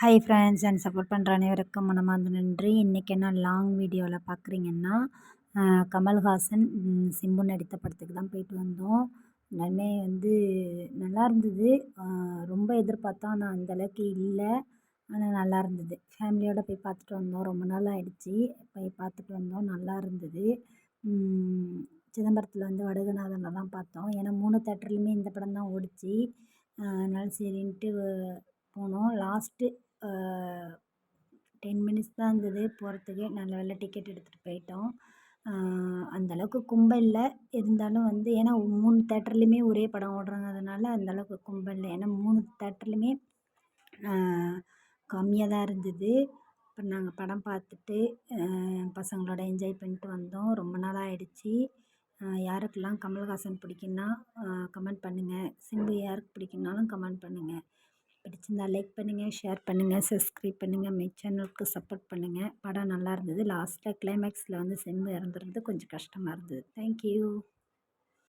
Hi friends and support பண்ணுற அனைவருக்கும் மனமார்ந்த நன்றி. இன்றைக்கி என்ன லாங் வீடியோவில் பார்க்குறீங்கன்னா கமல்ஹாசன் சிம்பு நடித்த படத்துக்கு தான் போயிட்டு வந்தோம். உடனே வந்து நல்லா இருந்தது. ரொம்ப எதிர்பார்த்தோம் ஆனால் அந்தளவுக்கு இல்லை. ஆனால் நல்லா இருந்தது. ஃபேமிலியோடு போய் பார்த்துட்டு வந்தோம். ரொம்ப நாள் ஆகிடுச்சி போய் பார்த்துட்டு வந்தோம். நல்லா இருந்தது. சிதம்பரத்தில் வந்து வடுகநாதனில் பார்த்தோம். ஏன்னா மூணு தேட்டர்லேயுமே இந்த படம் தான் ஓடிச்சு. அதனால சரின்ட்டு போனோம். லாஸ்ட்டு டென் மினிட்ஸ் தான் இருந்தது. போகிறதுக்கே நல்ல வேளை டிக்கெட் எடுத்துகிட்டு போயிட்டோம். அந்தளவுக்கு கும்பல் இல்லை. இருந்தாலும் வந்து ஏன்னா மூணு தேட்டர்லேயுமே ஒரே படம் ஓடுறதுனால அந்தளவுக்கு கும்பல் இல்லை. ஏன்னா மூணு தேட்டர்லேயுமே கம்மியாக தான் இருந்தது. அப்புறம் நாங்கள் படம் பார்த்துட்டு பசங்களோட என்ஜாய் பண்ணிட்டு வந்தோம். ரொம்ப நாள் ஆகிடுச்சி யாருக்கெல்லாம் கமல்ஹாசன் பிடிக்குன்னா கமெண்ட் பண்ணுங்கள் சிம்பு யாருக்கு பிடிக்குன்னாலும் கமெண்ட் பண்ணுங்கள் பிடிச்சிருந்தா லைக் பண்ணுங்கள் ஷேர் பண்ணுங்கள் சப்ஸ்கிரைப் பண்ணுங்கள் மை சேனலுக்கு சப்போர்ட் பண்ணுங்கள் படம் நல்லா இருந்தது. லாஸ்ட்டில் கிளைமேக்ஸில் வந்து செம்மு இறந்துருந்து கொஞ்சம் கஷ்டமாக இருந்தது. தேங்க்யூ